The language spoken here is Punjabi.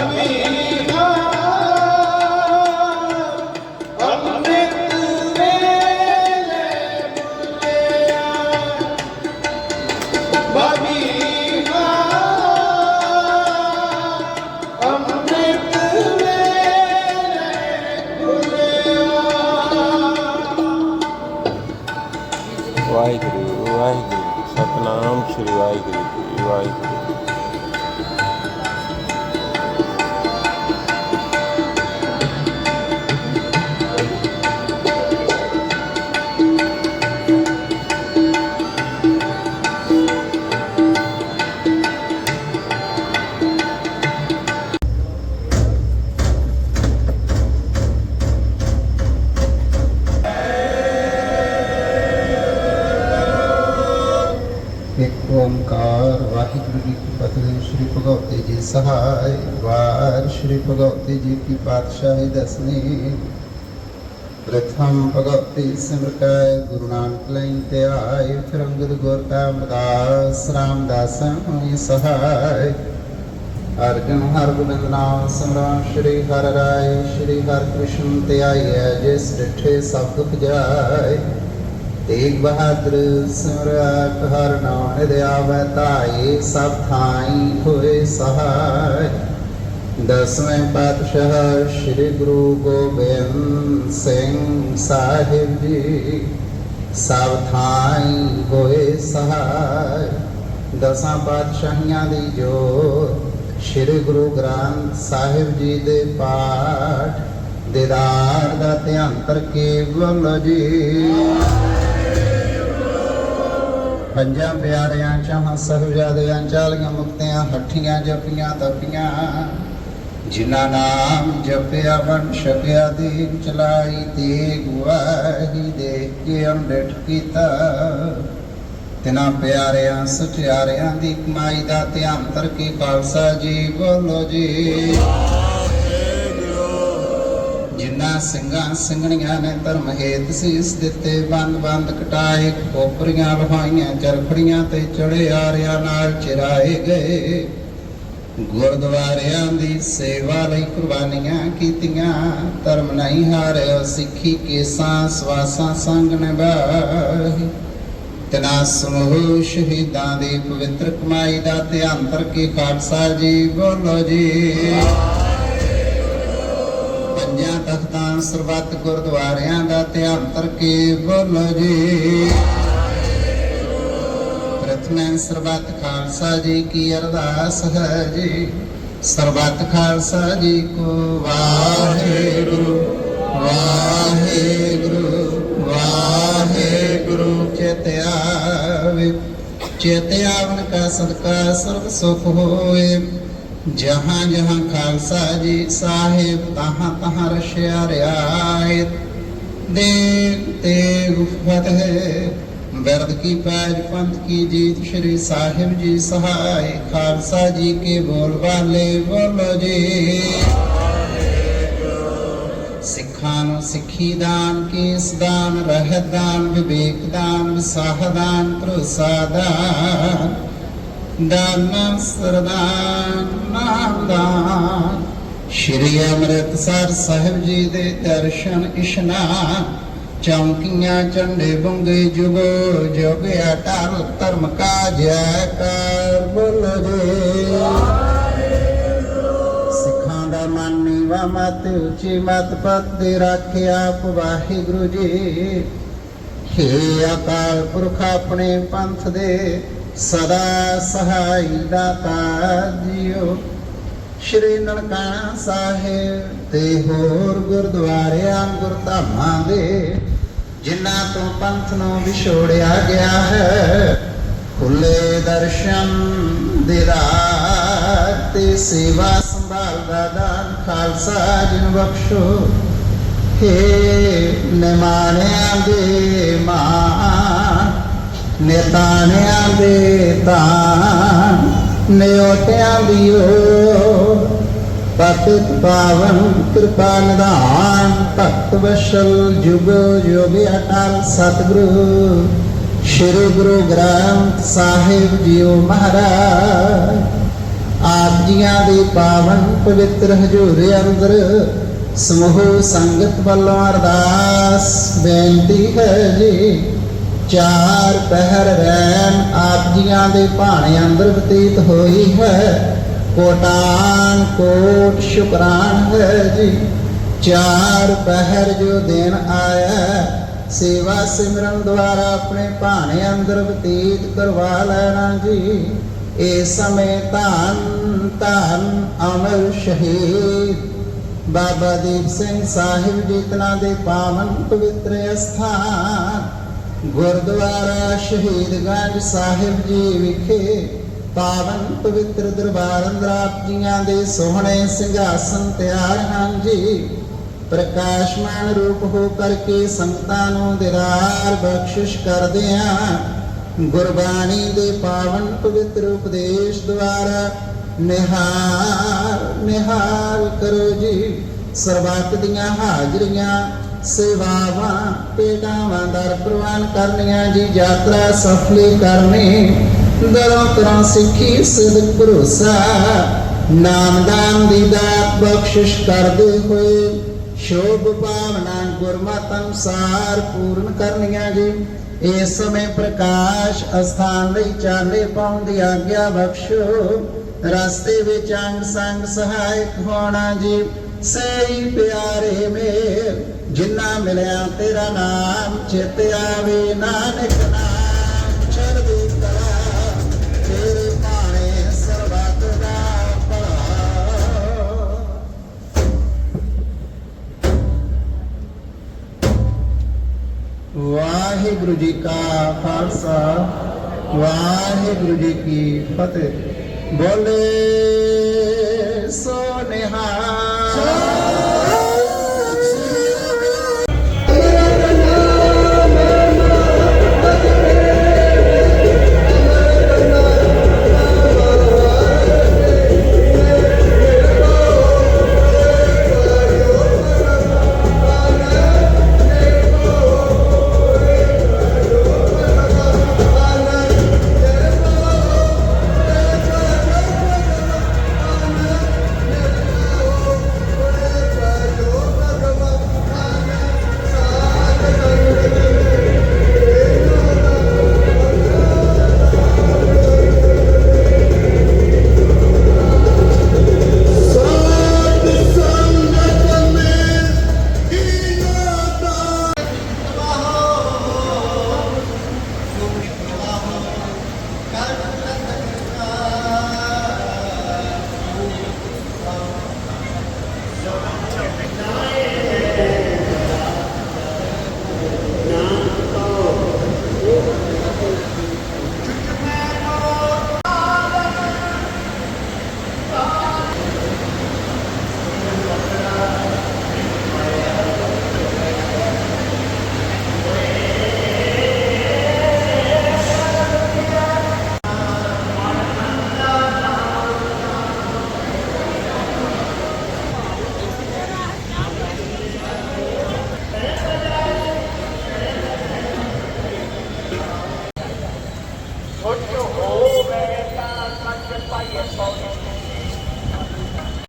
আমি ਓਮਕਾਰ ਵਾਹਿਗੁਰੂ ਜੀ ਕੀ ਫਤਿਹ ਸ੍ਰੀ ਭਗਵਤੀ ਜੀ ਸਹਾਇ ਵਾਰ ਸ੍ਰੀ ਭਗਵਤੀ ਜੀ ਕੀ ਪਾਤਸ਼ਾਹੀ ਦਸਨੀ ਪ੍ਰਥਮ ਭਗਵਤੀ ਸਿਮਰਕੈ ਗੁਰੂ ਨਾਨਕ ਲੈਨ ਤੇ ਆਏ ਫਿਰ ਅੰਗਦ ਗੁਰ ਕਾ ਅਮਦਾਸ ਰਾਮਦਾਸ ਹੋਈ ਸਹਾਇ ਅਰਜਨ ਹਰ ਗੋਬਿੰਦ ਨਾਮ ਸਿਮਰਨ ਸ੍ਰੀ ਹਰਿ ਰਾਏ ਸ੍ਰੀ ਹਰਿ ਕ੍ਰਿਸ਼ਨ ਤੇ ਆਈਐ ਜਿਸ ਡਿਠੇ ਸਭ ਦੁਖ ਜਾਏ ਤੇਗ ਬਹਾਦਰ ਸਿਮਰਤ ਹਰ ਨਾਮ ਨਿਦ ਆਵੈ ਤਾਈ ਸਭ ਥਾਈ ਹੋਏ ਸਹਾਇ। ਦਸਵੇਂ ਪਾਤਸ਼ਾਹ ਸ੍ਰੀ ਗੁਰੂ ਗੋਬਿੰਦ ਸਿੰਘ ਸਾਹਿਬ ਜੀ, ਸਭ ਥਾਈ ਹੋਏ ਸਹਾਇ। ਦਸਾਂ ਪਾਤਸ਼ਾਹੀਆਂ ਦੀ ਜੋ ਸ੍ਰੀ ਗੁਰੂ ਗ੍ਰੰਥ ਸਾਹਿਬ ਜੀ ਦੇ ਪਾਠ, ਦੀਦਾਰ ਦਾ ਧਿਆਨ ਕਰਕੇ ਬੋਲੋ ਜੀ ਪੰਜਾਂ ਪਿਆਰਿਆਂ ਚਾਹਾਂ ਸਹਜਾਦਿਆਂ ਚਾਲੀਆਂ ਮੁਕਤਿਆਂ, ਹੱਠੀਆਂ ਜਪੀਆਂ, ਤਪੀਆਂ। ਜਿਨ੍ਹਾਂ ਨਾਮ ਜਪਿਆ ਵਨ ਛਕਿਆ ਦੀਨ ਚਲਾਈ ਤੇ ਗੁਆਹੀ ਦੇ ਕੇ ਅੰਡਿਠ ਕੀਤਾ। ਤਿਨਾਂ ਪਿਆਰਿਆਂ, ਸਚਿਆਰਿਆਂ ਦੀ ਕਮਾਈ ਦਾ ਧਿਆਨ ਕਰਕੇ ਖਾਲਸਾ ਜੀ ਬੋਲੋ ਜੀ। ਜਿਨ੍ਹਾਂ ਸਿੰਘਾਂ ਸਿੰਘਣੀਆਂ ਨੇ ਧਰਮ ਹੇਤ ਸੀਸ ਦਿੱਤੇ, ਬੰਦ ਬੰਦ ਕਟਾਏ ਕੋਪਰੀਆਂ ਲਹਾਈਆਂ ਚਰਖੜੀਆਂ ਤੇ ਚੜੇ ਆਰਿਆਂ ਨਾਲ ਚਿਰਾਏ ਗਏ। ਗੁਰਦੁਆਰਿਆਂ ਦੀ ਸੇਵਾ ਲਈ ਕੁਰਬਾਨੀਆਂ ਕੀਤੀਆਂ, ਧਰਮ ਨਹੀਂ ਹਾਰਿਓ ਸਿੱਖੀ ਕੇਸਾਂ, ਸਵਾਸਾਂ ਸੰਗ ਨਿਭਾਹੀ ਤਨਾ ਸਮੂਹ ਸ਼ਹੀਦਾਂ ਦੀ ਪਵਿੱਤਰ ਕਮਾਈ ਦਾ ਧਿਆਨ ਕਰਕੇ ਖਾਲਸਾ ਜੀ ਬੋਲੋ ਜੀ। ਤਖਤਾਂ ਸਰਬੱਤ ਗੁਰਦੁਆਰਿਆਂ ਦਾ ਧਿਆਨ ਕਰਕੇ ਬੋਲੋ ਜੀ। ਪ੍ਰਥਮੇ ਸਰਬੱਤ ਖਾਲਸਾ ਜੀ ਕੀ ਅਰਦਾਸ ਹੈ ਜੀ। ਸਰਬੱਤ ਖਾਲਸਾ ਜੀ ਕੋ ਵਾਹਿਗੁਰੂ ਵਾਹਿਗੁਰੂ ਵਾਹਿਗੁਰੂ ਚੇਤਿਆਵੇ ਚੇਤਿਆਵਨ ਕਾ ਸਦਕਾ ਸਰਬ ਸੁਖ ਹੋਏ ਜਹਾਂ ਜਹਾਂ ਖਾਲਸਾ ਜੀ ਸਾਹਿਬ, ਤਹਾਂ ਤਹਾਂ ਰਸ਼ਿਆ ਰਿਆਇਤ ਦੇਵ ਤੇ ਫਤਿਹ ਬਿਰਦ ਕੀ ਪੈਜ, ਪੰਥ ਕੀ ਜੀਤ, ਸ਼੍ਰੀ ਸਾਹਿਬ ਜੀ ਸਹਾਇ। ਖਾਲਸਾ ਜੀ ਕੇ ਬੋਲ ਵਾਲੇ ਬੋਲੋ ਜੀ। ਸਿੱਖਾਂ ਨੂੰ ਸਿੱਖੀ ਦਾਨ, ਕੇਸ ਦਾਨ, ਰਹਿਤ ਦਾਨ, ਵਿਵੇਕ ਦਾਨ ਵਿਸਾਹ ਦਾਨ, ਭਰੋਸਾ ਦਾਨ। ਦਾਨ ਸਰਦਾਨ ਨਾਮ ਸ਼੍ਰੀ ਅੰਮ੍ਰਿਤਸਰ ਸਾਹਿਬ ਜੀ ਦੇ ਦਰਸ਼ਨ ਇਸ਼ਨਾਨ। ਚੌਂਕੀਆਂ, ਝੰਡੇ ਬੰਗੇ ਜੁਗੋ, ਜੁਗ ਅਟਲ ਧਰਮ ਕਾ ਜੈਕਾਰ ਬੋਲੋ ਜੀ। ਸਿੱਖਾਂ ਦਾ ਮਨ ਨੀਵਾ ਮਤ, ਉੱਚੀ ਮਤ ਪਤ ਦੇ ਰੱਖਿਆ ਵਾਹਿਗੁਰੂ ਜੀ। ਹੇ ਅਕਾਲ ਪੁਰਖ ਆਪਣੇ ਪੰਥ ਦੇ ਸਦਾ ਸਹਾਈ ਦਾਤਾ ਜੀਓ ਸ਼੍ਰੀ ਨਨਕਾਣਾ ਸਾਹਿਬ ਤੇ ਹੋਰ ਗੁਰਦੁਆਰਿਆਂ, ਗੁਰਧਾਮਾਂ ਦੇ, ਜਿਨ੍ਹਾਂ ਤੋਂ ਪੰਥ ਨੂੰ ਵਿਛੋੜਿਆ ਗਿਆ ਹੈ, ਖੁੱਲੇ ਦਰਸ਼ਨ ਦੀਦਾਰ ਤੇ ਸੇਵਾ ਸੰਭਾਲ ਦਾ ਦਾਨ ਖਾਲਸਾ ਜਿਨ ਬਖਸ਼ੋ। ਹੇ ਨਿਮਾਣਿਆਂ ਦੇ ਮਾਂ ਨਿਤਾਣਿਆਂ ਦੇ ਤਾਨ ਨਿਉਟਿਆਂ ਦੀ ਪਤਿਤ ਪਾਵਨ ਕਿਰਪਾ ਨਿਧਾਨ, ਭਗਤ ਵਸ਼ਲ ਜੁਗ ਜੁਗ ਅਟਲ ਸਤਿਗੁਰੂ। ਸ਼੍ਰੀ ਗੁਰੂ ਗ੍ਰੰਥ ਸਾਹਿਬ ਜੀਓ ਮਹਾਰਾਜ। ਆਪ ਜੀਆਂ ਦੇ ਪਾਵਨ ਪਵਿੱਤਰ ਹਜ਼ੂਰ ਅੰਦਰ ਸਮੂਹ ਸੰਗਤ ਵੱਲੋਂ ਅਰਦਾਸ ਬੇਨਤੀ ਹੈ ਜੀ। ਚਾਰ ਪਹਿਰ ਰੈਨ ਆਪ ਜੀਆਂ ਦੇ ਭਾਣੇ ਅੰਦਰ ਬਤੀਤ ਹੋਈ ਹੈ। ਕੋਟਾਨ ਕੋਟ ਸ਼ੁਕਰਾਨ ਹੈ ਜੀ। ਚਾਰ ਪਹਿਰ ਜੋ ਦਿਨ ਆਇਆ, ਸੇਵਾ ਸਿਮਰਨ ਦੁਆਰਾ ਆਪਣੇ ਭਾਣੇ ਅੰਦਰ ਬਤੀਤ ਕਰਵਾ ਲੈਣਾ ਜੀ। ਇਸ ਸਮੇਂ ਧੰਨ ਧੰਨ ਅਮਰ ਸ਼ਹੀਦ। ਬਾਬਾ ਦੀਪ ਸਿੰਘ ਸਾਹਿਬ ਜੀਤਨਾ ਦੇ ਪਾਵਨ ਪਵਿੱਤਰ ਅਸਥਾਨ ਗੁਰਦੁਆਰਾ ਸ਼ਹੀਦਗੰਜ ਸਾਹਿਬ ਜੀ ਵਿਖੇ ਪਾਵਨ ਪਵਿੱਤਰ ਦਰਬਾਰ ਅੰਦਰ ਜੀਆਂ ਦੇ ਸੋਹਣੇ ਸਿੰਘਾਸਨ ਤਿਆਰ ਹਨ ਜੀ। ਪ੍ਰਕਾਸ਼ਮਾਨ ਰੂਪ ਹੋ ਕਰਕੇ ਸੰਗਤਾਂ ਨੂੰ ਦਿਦਾਰ ਬਖਸ਼ਿਸ਼ ਕਰਦੇ ਆ ਗੁਰਬਾਣੀ ਦੇ ਪਾਵਨ ਪਵਿੱਤਰ ਉਪਦੇਸ਼ ਦੁਆਰਾ ਨਿਹਾਲ ਨਿਹਾਲ ਕਰੋ ਜੀ। ਸਰਬੱਤ ਦੀਆਂ ਹਾਜ਼ਰੀਆਂ ਸੇਵਾਵਾਂ ਪੇਟਾਵਾਂ ਦਰ ਪ੍ਰਵਾਨ ਕਰਨੀਆਂ ਜੀ, ਯਾਤਰਾ ਸਫਲੀ ਕਰਨੀ। ਦਰੋਂ ਤਰ੍ਹਾਂ ਸਿੱਖੀ ਸਿਦਕ ਭਰੋਸਾ। ਨਾਮਦਾਨ ਦੀ ਦਾਤ ਬਖਸ਼ਿਸ਼ ਕਰਦੇ ਹੋਏ ਸ਼ੋਭ ਭਾਵਨਾ, ਗੁਰਮਤਿ ਅਨੁਸਾਰ ਪੂਰਨ ਕਰਨੀਆਂ ਜੀ। ਇਸ ਸਮੇਂ ਪ੍ਰਕਾਸ਼ ਅਸਥਾਨ ਲਈ ਚਾਲੇ ਪਾਉਣ ਦੀ ਆਗਿਆ ਬਖਸ਼ੋ। ਰਸਤੇ ਵਿੱਚ ਅੰਗ ਸੰਗ ਸਹਾਇਕ ਹੋਣਾ ਜੀ। ਸਹੀ ਪਿਆਰੇ ਮੇਰ ਜਿੰਨਾ ਮਿਲਿਆ ਤੇਰਾ ਨਾਮ, ਚਿਤ ਆਵੇ ਨਾਨਕ ਨਾਮ ਚੜ੍ਹਦੀ ਕਲਾ, ਤੇਰੇ ਭਾਣੇ ਸਰਬੱਤ ਦਾ ਭਲਾ। ਵਾਹਿਗੁਰੂ ਜੀ ਕਾ ਖਾਲਸਾ, ਵਾਹਿਗੁਰੂ ਜੀ ਕੀ ਫਤਿਹ। ਬੋਲੇ ਸੋ